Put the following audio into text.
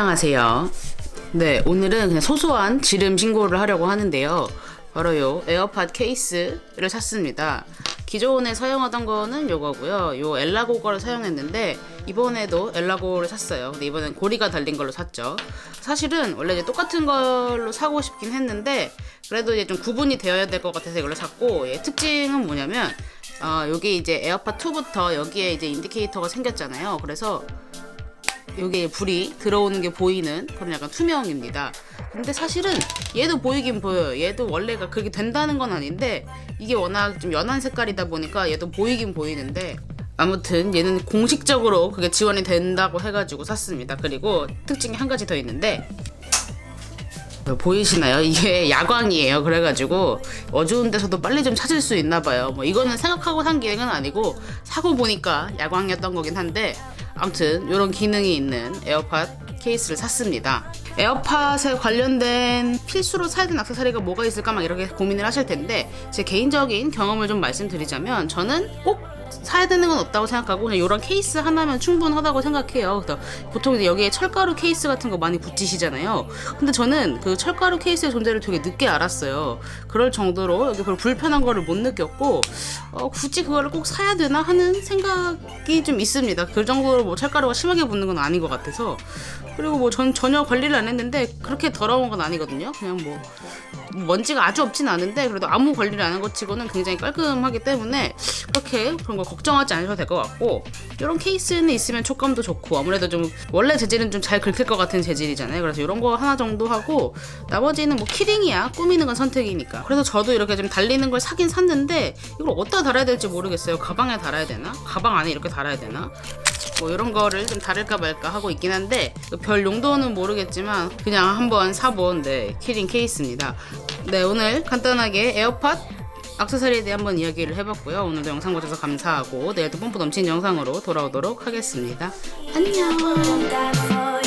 안녕하세요. 네, 오늘은 그냥 소소한 지름 신고를 하려고 하는데요. 바로 요 에어팟 케이스를 샀습니다. 기존에 사용하던 거는 요거고요. 요 엘라고 거를 사용했는데 이번에도 엘라고를 샀어요. 근데 이번엔 고리가 달린 걸로 샀죠. 사실은 원래 이제 똑같은 걸로 사고 싶긴 했는데 그래도 이제 좀 구분이 되어야 될 것 같아서 이걸로 샀고 얘 특징은 뭐냐면 어, 여기 이제 에어팟 2부터 여기에 이제 인디케이터가 생겼잖아요. 그래서 여기에 불이 들어오는 게 보이는 그런 약간 투명입니다. 근데 사실은 얘도 보이긴 보여요. 얘도 원래가 그렇게 된다는 건 아닌데 이게 워낙 좀 연한 색깔이다 보니까 얘도 보이긴 보이는데 아무튼 얘는 공식적으로 그게 지원이 된다고 해가지고 샀습니다. 그리고 특징이 한 가지 더 있는데 보이시나요? 이게 야광이에요. 그래가지고 어두운 데서도 빨리 좀 찾을 수 있나 봐요. 뭐 이거는 생각하고 산 기능은 아니고 사고 보니까 야광이었던 거긴 한데 아무튼 이런 기능이 있는 에어팟 케이스를 샀습니다. 에어팟에 관련된 필수로 사야 되는 액세서리가 뭐가 있을까 막 이렇게 고민을 하실 텐데 제 개인적인 경험을 좀 말씀드리자면 저는 꼭 사야 되는 건 없다고 생각하고 그냥 이런 케이스 하나면 충분하다고 생각해요. 그래서 보통 여기에 철가루 케이스 같은 거 많이 붙이시잖아요. 근데 저는 그 철가루 케이스의 존재를 되게 늦게 알았어요. 그럴 정도로 여기 별로 불편한 거를 못 느꼈고 어, 굳이 그거를 꼭 사야 되나 하는 생각이 좀 있습니다. 그 정도로 뭐 철가루가 심하게 붙는 건 아닌 것 같아서 그리고 뭐 전 전혀 관리를 안 했는데 그렇게 더러운 건 아니거든요. 그냥 뭐 먼지가 아주 없진 않은데 그래도 아무 관리를 안 한 것 치고는 굉장히 깔끔하기 때문에 그렇게 그런 걸 걱정하지 않으셔도 될 것 같고 이런 케이스는 있으면 촉감도 좋고 아무래도 좀 원래 재질은 좀 잘 긁힐 것 같은 재질이잖아요. 그래서 이런 거 하나 정도 하고 나머지는 뭐 키링이야 꾸미는 건 선택이니까. 그래서 저도 이렇게 좀 달리는 걸 사긴 샀는데 이걸 어디다 달아야 될지 모르겠어요. 가방에 달아야 되나? 가방 안에 이렇게 달아야 되나? 뭐 이런 거를 좀 다를까 말까 하고 있긴 한데 별 용도는 모르겠지만 그냥 한번 사본 네, 키링 케이스입니다. 네 오늘 간단하게 에어팟 액세서리에 대해 한번 이야기를 해봤고요. 오늘도 영상 보셔서 감사하고 내일도 pom프 넘치는 영상으로 돌아오도록 하겠습니다. 안녕.